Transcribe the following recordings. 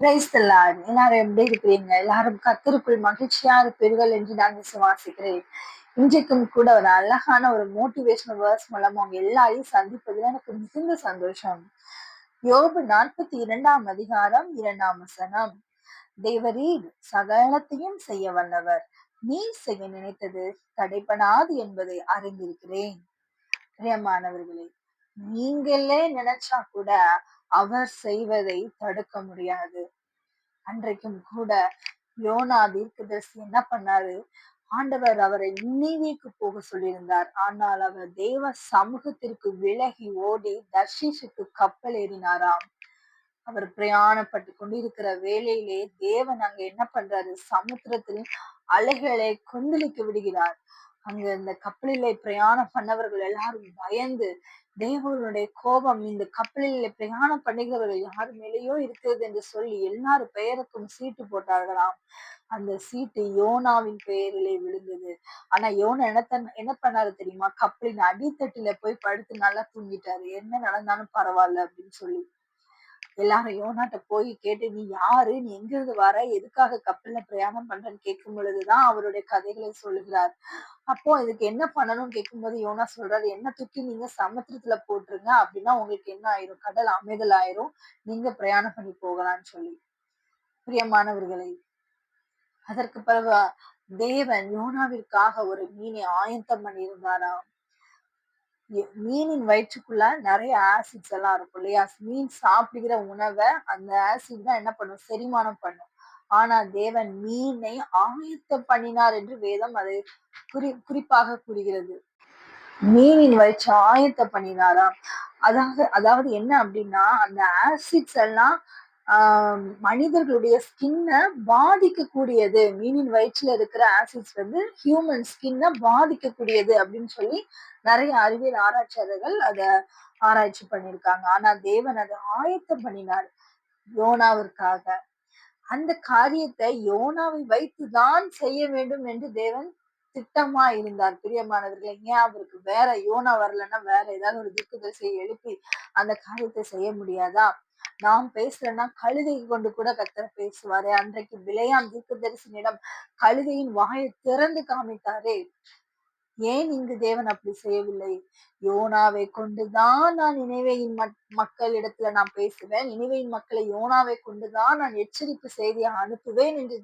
Price எல்லாரும் எப்படி இருக்கிறீங்க எல்லாரும் கத்தருக்குள் மகிழ்ச்சியா இருப்பீர்கள் என்று நான் விசுவாசிக்கிறேன். இன்றைக்கும் கூட ஒரு அழகான ஒரு மோட்டிவேஷனல் வேர்ஸ் மூலம் அவங்க எல்லாரையும் சந்திப்பதில் எனக்கு மிகுந்த சந்தோஷம். யோபு நாற்பத்தி இரண்டாம் அதிகாரம் இரண்டாம் வசனம். தேவரீர் சகலத்தையும் செய்ய வல்லவர். நீ செய்ய நினைத்தது தடைப்படாது என்பதை அறிந்திருக்கிறேன். பிரியமானவர்களே நீங்களே நினைச்சா கூட அவர் செய்வதை தடுக்க முடியாது. அன்றைக்கும் கூட யோனா தீர்க்கதரிசி என்ன பண்ணாரு? ஆண்டவர் அவரை நினைவேக்கு போக சொல்லியிருந்தார். ஆனால் அவர் தேவ சமூகத்திற்கு விலகி ஓடி தர்ஷிஷுக்கு கப்பல் ஏறினாராம். அவர் பிரயாணப்பட்டு கொண்டிருக்கிற வேலையிலே தேவன் அங்க என்ன பண்றாரு? சமுத்திரத்தில் அலைகளை கொந்தளிக்க விடுகிறார். அங்க இந்த கப்பலிலே பிரயாணம் பண்ணவர்கள் எல்லாரும் பயந்து தேவனுடைய கோபம் இந்த கப்பலில் பிரயாணம் பண்ணுகிறவர்கள் யார் மேலேயோ இருக்கிறது என்று சொல்லி எல்லாரும் பெயருக்கும் சீட்டு போட்டார்களாம். அந்த சீட்டு யோனாவின் பெயரிலே விழுந்தது. ஆனா யோனா என்ன என்ன பண்ணாரு தெரியுமா? கப்பலின் அடித்தட்டில போய் படுத்து நல்லா தூங்கிட்டாரு. என்ன நடந்தாலும் பரவாயில்ல அப்படின்னு சொல்லி. எல்லாரும் நாட்ட போய் கேட்டு நீ யாரு? நீ எங்க இருந்து வர? எதுக்காக கப்பல்ல பிரயாணம் பண்றன்னு? கேட்கும் பொழுதுதான் அவருடைய கதைகளை சொல்லுகிறார். அப்போ இதுக்கு என்ன பண்ணணும்னு? கேட்கும்போது யோனா சொல்றாரு என்ன தூக்கி நீங்க சமுத்திரத்துல போட்டுருங்க அப்படின்னா உங்களுக்கு என்ன ஆயிரும்? கடல் அமைதல் ஆயிரும். நீங்க பிரயாணம் பண்ணி போகலாம்னு சொல்லி. பிரியமானவர்களை அதற்கு பிறகு தேவன் யோனாவிற்காக ஒரு மீனை ஆயத்தம் பண்ணியிருந்தாராம். மீனின் வயிற்றுக்குள்ள நிறைய ஆசிட்ஸ் எல்லாம் இருக்கும் இல்லையா? மீன் சாப்பிடுகிற உணவை அந்த ஆசிட் தான் என்ன பண்ணும்? செரிமானம் பண்ணும். ஆனா தேவன் மீனை ஆயத்தம் பண்ணினார் என்று வேதம் அதை குறி குறிப்பாக கூறுகிறது. மீனின் வயிற்று ஆயத்தம் பண்ணினாராம் அதாவது அதாவது என்ன அப்படின்னா அந்த ஆசிட்ஸ் எல்லாம் மனிதர்களுடைய ஸ்கின்னை பாதிக்கக்கூடியது. மீனின் வயிற்றுல இருக்கிற ஆசிட்ஸ் வந்து ஹியூமன் ஸ்கின்னை பாதிக்கக்கூடியது அப்படின்னு சொல்லி நிறைய அறிவியல் ஆராய்ச்சியாளர்கள் அதை ஆராய்ச்சி பண்ணியிருக்காங்க. ஆனா தேவன் அதை ஆயத்தம் பண்ணினார் யோனாவிற்காக. அந்த காரியத்தை யோனாவை வைத்து தான் செய்ய வேண்டும் என்று தேவன் திட்டமா இருந்தார். பிரியமானவர்கள் ஏன் அவருக்கு வேற யோனா வரலன்னா வேற ஏதாவது ஒரு திக்குதரிசியை எழுப்பி அந்த காரியத்தை செய்ய முடியாதா? நாம் பேசுறேன்னா கழுதை கொண்டு கூட கத்தர பேசுவாரு. அன்றைக்கு விளையாம் தீர்க்கதரிசனிடம் கழுதையின் வாயை திறந்து காமித்தாரே. ஏன் இங்கு தேவன் அப்படி செய்யவில்லை? யோனாவை கொண்டுதான் நான் நினைவையின் மக்களிடத்துல நான் பேசுவேன். நினைவையின் மக்களை யோனாவை கொண்டுதான் நான் எச்சரிப்பு செய்தியை அனுப்புவேன் என்று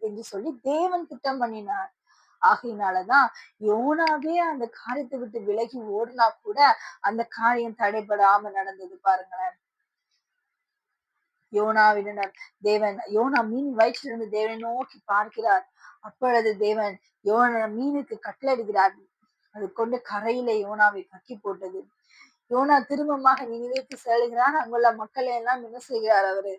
என்று சொல்லி தேவன் திட்டம் பண்ணினார். ஆகையினாலதான் யோனாவே அந்த காரியத்தை விட்டு விலகி ஓடினா கூட அந்த காரியம் தடைபடாம நடந்தது பாருங்களேன். யோனாவினர் தேவன் யோனா மீன் வயிற்றிலிருந்து தேவனை நோக்கி பார்க்கிறார். அப்பொழுது தேவன் யோன மீனுக்கு கட்டளையிடுகிறார். அது கொண்டு கரையில யோனாவை கக்கி போட்டது. யோனா திரும்பமாக நினைவேக்கு செல்கிறார் அங்குள்ள மக்களை எல்லாம் என்ன செய்கிறார்? அவரு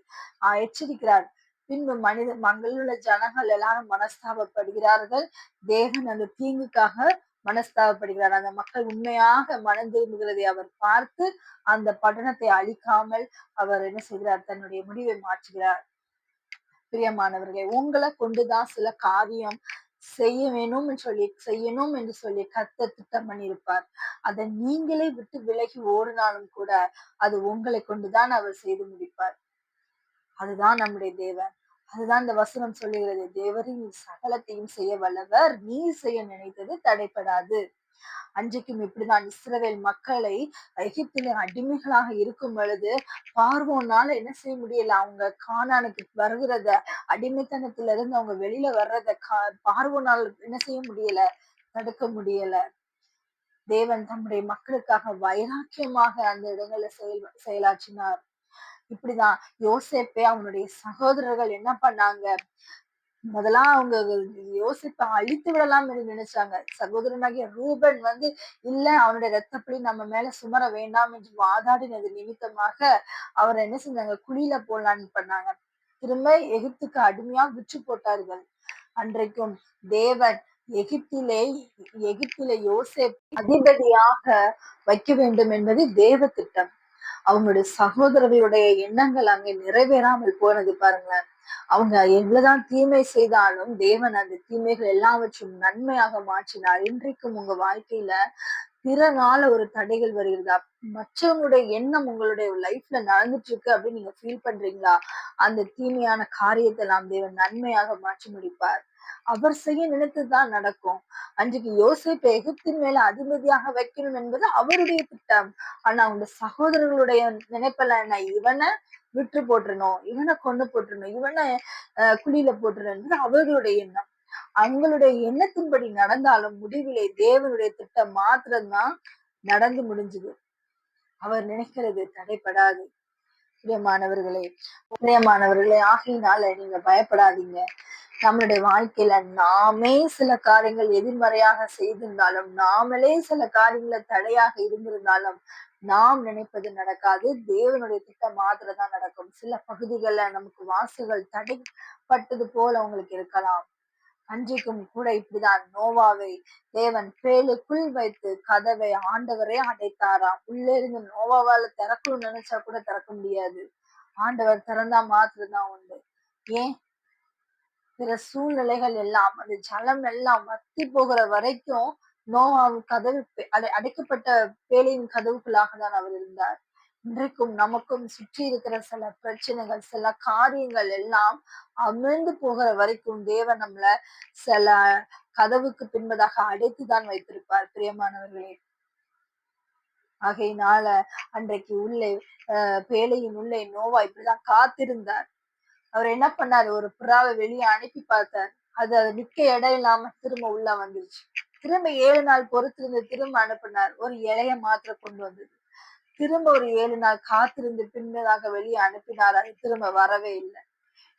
ஆஹ் எச்சரிக்கிறார். பின்பு மனித மங்களுள்ள ஜனங்கள் எல்லாரும் மனஸ்தாபப்படுகிறார்கள். தேவன் அந்த தீங்குக்காக மனஸ்தாபப்படுகிறார். அந்த மக்கள் உண்மையாக மனம் திரும்புகிறதை அவர் பார்த்து அந்த பட்டணத்தை அழிக்காமல் அவர் என்ன செய்கிறார்? தன்னுடைய முடிவை மாற்றுகிறார். பிரியமானவர்களே உங்களை கொண்டுதான் சில காரியம் செய்ய வேணும் சொல்லி செய்யணும் என்று சொல்லி கத்த திட்டம் பண்ணியிருப்பார். அதை நீங்களே விட்டு விலகி ஓடினாலும் கூட அது உங்களை கொண்டுதான் அவர் செய்து முடிப்பார். அதுதான் நம்முடைய தேவன். அதுதான் இந்த வசனம் சொல்லுகிறது. தேவரின் சகலத்தையும் செய்ய வல்லவர் நீ செய்ய நினைத்தது தடைப்படாது அன்றைக்கும் இப்படிதான் இஸ்ரவேல் மக்களை எகிப்தில அடிமைகளாக இருக்கும் பொழுது பார்வோனால என்ன செய்ய முடியல? அவங்க காணானுக்கு வருகிறத அடிமைத்தனத்துல இருந்து அவங்க வெளியில வர்றத கா பார்வோனால் என்ன செய்ய முடியல? தடுக்க முடியல. தேவன் தம்முடைய மக்களுக்காக வைராக்கியமாக அந்த இடங்களை செயல் செயலாற்றினார். இப்படிதான். யோசிப்பே அவனுடைய சகோதரர்கள் என்ன பண்ணாங்க? முதலாம் அவங்க யோசிப்ப அழித்து விடலாம் என்று நினைச்சாங்க. சகோதரனாகிய ரூபன் வந்து இல்ல அவனுடைய ரத்தப்படி நம்ம மேல சுமர வேண்டாம் என்று வாதாடினது நிமித்தமாக அவர் என்ன செஞ்சாங்க? குழியில போடலான்னு பண்ணாங்க. திரும்ப எகிப்துக்கு அடிமையா விற்று போட்டார்கள். அன்றைக்கும் தேவன் எகிப்திலே எகிப்திலே யோசேப் அதிபதியாக வைக்க வேண்டும் என்பது தேவ திட்டம். அவங்களுடைய சகோதரர்களுடைய எண்ணங்கள் அங்கே நிறைவேறாமல் போனது பாருங்களேன். அவங்க எவ்வளவுதான் தீமை செய்தாலும் தேவன் அந்த தீமைகள் எல்லாவற்றையும் நன்மையாக மாற்றினார். இன்றைக்கும் உங்க வாழ்க்கையில பிறனால ஒரு தடைகள் வருகிறதா? மற்றவங்களுடைய எண்ணம் உங்களுடைய லைஃப்ல நடந்துட்டு இருக்கு அப்படின்னு நீங்க ஃபீல் பண்றீங்களா? அந்த தீமையான காரியத்தை நாம் தேவன் நன்மையாக மாற்றி முடிப்பார். அவர் செய்ய நினைத்துதான் நடக்கும். அன்றைக்கு யோசிப்பை எகிப்தின் மேல அதிபதியாக வைக்கணும் என்பது அவருடைய திட்டம். ஆனா அவங்க சகோதரர்களுடைய நினைப்பல என்ன? இவனை விட்டு போட்டுருணும் இவனை கொண்டு போட்டுருணும் இவனை குழியில போட்டுருணும் அவர்களுடைய எண்ணம். அவங்களுடைய எண்ணத்தின்படி நடந்தாலும் முடிவிலே தேவனுடைய திட்டம் மாத்திரம்தான் நடந்து முடிஞ்சது. அவர் நினைக்கிறது தடைப்படாது. பிரியமானவர்களே பிரியமானவர்களே ஆகையினால நீங்க பயப்படாதீங்க. நம்மளுடைய வாழ்க்கையில நாமே சில காரியங்கள் எதிர்மறையாக செய்திருந்தாலும் நாமளே சில காரியங்களை தடையாக இருந்திருந்தாலும் நாம் நினைப்பது நடக்காது. தேவனுடைய திட்டம் மாத்திரம் தான் நடக்கும். சில பகுதிகள்ல நமக்கு வாசுகள் தடைப்பட்டது போல உங்களுக்கு இருக்கலாம். அன்றைக்கும் கூட இப்படிதான். நோவாவை தேவன் பேலுக்குள் வைத்து கதவை ஆண்டவரே அடைத்தாராம். உள்ளே இருந்து நோவாவால திறக்கணும்னு நினைச்சா கூட திறக்க முடியாது. ஆண்டவர் திறந்தா மாத்திரம்தான் உண்டு. ஏன்? பிற சூழ்நிலைகள் எல்லாம் அந்த ஜலம் எல்லாம் வத்தி போகிற வரைக்கும் நோவாவின் கதவு அடை அடைக்கப்பட்ட பேழையின் கதவுக்குள்ளாக தான் அவர் இருந்தார். இன்றைக்கும் நமக்கும் சுற்றி இருக்கிற சில பிரச்சனைகள் சில காரியங்கள் எல்லாம் அமிழ்ந்து போகிற வரைக்கும் தேவன் நம்மள சில கதவுக்கு பின்பதாக அடைத்துதான் வைத்திருப்பார் பிரியமானவர்களே. ஆகையினால அன்றைக்கு உள்ளே அஹ் பேழையின் உள்ளே நோவா இப்படிதான் காத்திருந்தார். அவர் என்ன பண்ணாரு? ஒரு புறாவை வெளியே அனுப்பி பார்த்தார். அது அது நிக்க இடம் இல்லாம திரும்ப உள்ள வந்துருச்சு. திரும்ப ஏழு நாள் பொறுத்திருந்து திரும்ப அனுப்பினார். ஒரு இலைய மாத்திர கொண்டு வந்தது. திரும்ப ஒரு ஏழு நாள் காத்திருந்து பின்னதாக வெளியே அனுப்பினார். அது திரும்ப வரவே இல்லை.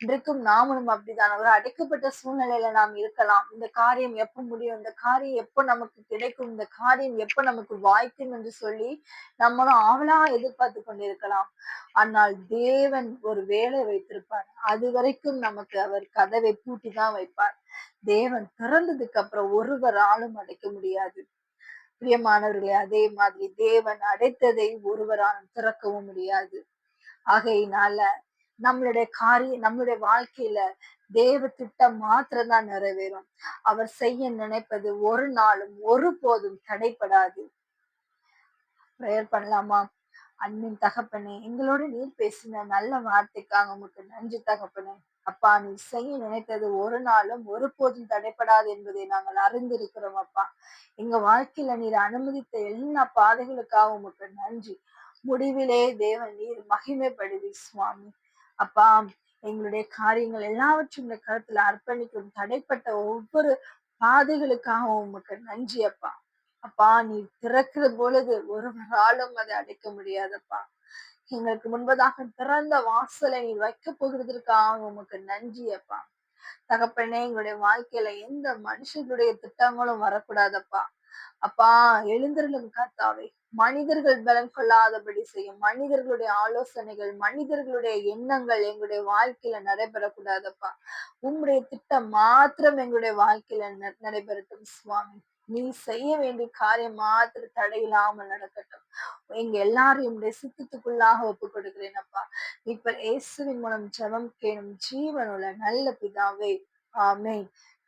இன்றைக்கும் நாமளும் அப்படிதான் ஒரு அடைக்கப்பட்ட சூழ்நிலையில நாம் இருக்கலாம். இந்த காரியம் எப்ப முடியும்? இந்த காரியம் எப்ப நமக்கு கிடைக்கும்? இந்த காரியம் எப்ப நமக்கு வாய்க்கும் என்று சொல்லி நம்மளும் ஆவலா எதிர்பார்த்து கொண்டிருக்கலாம். ஆனால் தேவன் ஒரு வேலை வைத்திருப்பார். அது வரைக்கும் நமக்கு அவர் கதவை பூட்டி தான் வைப்பார். தேவன் திறந்ததுக்கு அப்புறம் ஒருவராலும் அடைக்க முடியாது. பிரியமானவர்களே அதே மாதிரி தேவன் அடைத்ததை ஒருவராலும் திறக்கவும் முடியாது. ஆகையினால நம்மளுடைய காரியம் நம்மளுடைய வாழ்க்கையில தேவ திட்டம் மாத்திரம்தான் நிறைவேறும். அவர் செய்ய நினைப்பது ஒரு நாளும் ஒரு போதும் தடைப்படாது பிரேயர் பண்ணலாமா? அன்பின் தகப்பனே எங்களோட நீர் பேசின நல்ல வார்த்தைக்காக உங்களுக்கு நன்றி தகப்பனே. அப்பா நீ செய்ய நினைத்தது ஒரு நாளும் ஒரு போதும் தடைப்படாது என்பதை நாங்கள் அறிந்திருக்கிறோம் அப்பா. எங்க வாழ்க்கையில நீர் அனுமதித்த எல்லா பாதைகளுக்காக உங்களுக்கு நன்றி. முடிவிலே தேவன் நீர் மகிமைப்படுவி சுவாமி. அப்பா எங்களுடைய காரியங்கள் எல்லாவற்றையும் இந்த கருத்துல அர்ப்பணிக்கும் தடைப்பட்ட ஒவ்வொரு பாதைகளுக்காகவும் உமக்கு நன்றி அப்பா. அப்பா நீ திறக்கிற பொழுது ஒருவராலும் அதை அடைக்க முடியாதப்பா. எங்களுக்கு முன்பதாக திறந்த வாசலை நீ வைக்க போகிறதற்காக உமக்கு நன்றி அப்பா. தகப்பனே எங்களுடைய வாழ்க்கையில எந்த மனுஷனுடைய திட்டங்களும் வரக்கூடாதப்பா. அப்பா எழுந்திரலும் காத்தாவே மனிதர்கள் பலம் கொள்ளாதபடி செய்யும். மனிதர்களுடைய ஆலோசனைகள் மனிதர்களுடைய எண்ணங்கள் எங்களுடைய வாழ்க்கையில நடைபெறக்கூடாதப்பா. உங்களுடைய திட்டம் மாத்திரம் எங்களுடைய வாழ்க்கையில நடைபெறட்டும் சுவாமி. நீ செய்ய வேண்டிய காரியம் மாத்திர தடையில்லாமல் நடக்கட்டும். எங்க எல்லாரையும் சித்தத்துக்குள்ளாக ஒப்பு கொடுக்கிறேன் அப்பா இப்ப இயேசுவின் மூலம் ஜபம் கேணும் ஜீவனுள்ள நல்ல பிதாவே. ஆமே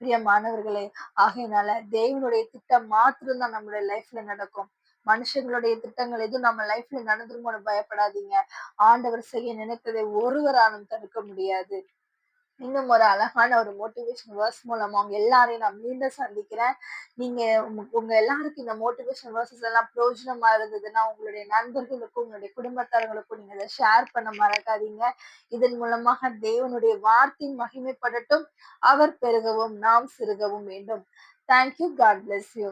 பிரியமானவர்களே ஆகையினால தேவனுடைய திட்டம் மாத்திரம் தான் நம்மளுடைய லைஃப்ல நடக்கும். மனுஷங்களுடைய திட்டங்கள் எதுவும் நம்ம லைஃப்ல நடந்துருமோன்னு பயப்படாதீங்க. ஆண்டவர் செய்ய நினைத்ததை ஒருவராலும் தடுக்க முடியாது. இன்னும் ஒரு அழகான ஒரு மோட்டிவேஷன் வேர்ஸ் மூலமா அவங்க எல்லாரையும் நான் மீண்டும் சந்திக்கிறேன். நீங்க உங்க எல்லாருக்கும் இந்த மோட்டிவேஷன் வேர்சஸ் எல்லாம் பிரயோஜனமா இருந்ததுன்னா உங்களுடைய நண்பர்களுக்கும் உங்களுடைய குடும்பத்தாரங்களுக்கும் நீங்க இதை ஷேர் பண்ண மறக்காதீங்க. இதன் மூலமாக தேவனுடைய வார்த்தை மகிமைப்படட்டும். அவர் பெருகவும் நாம் சிறுகவும் வேண்டும். Thank you God bless you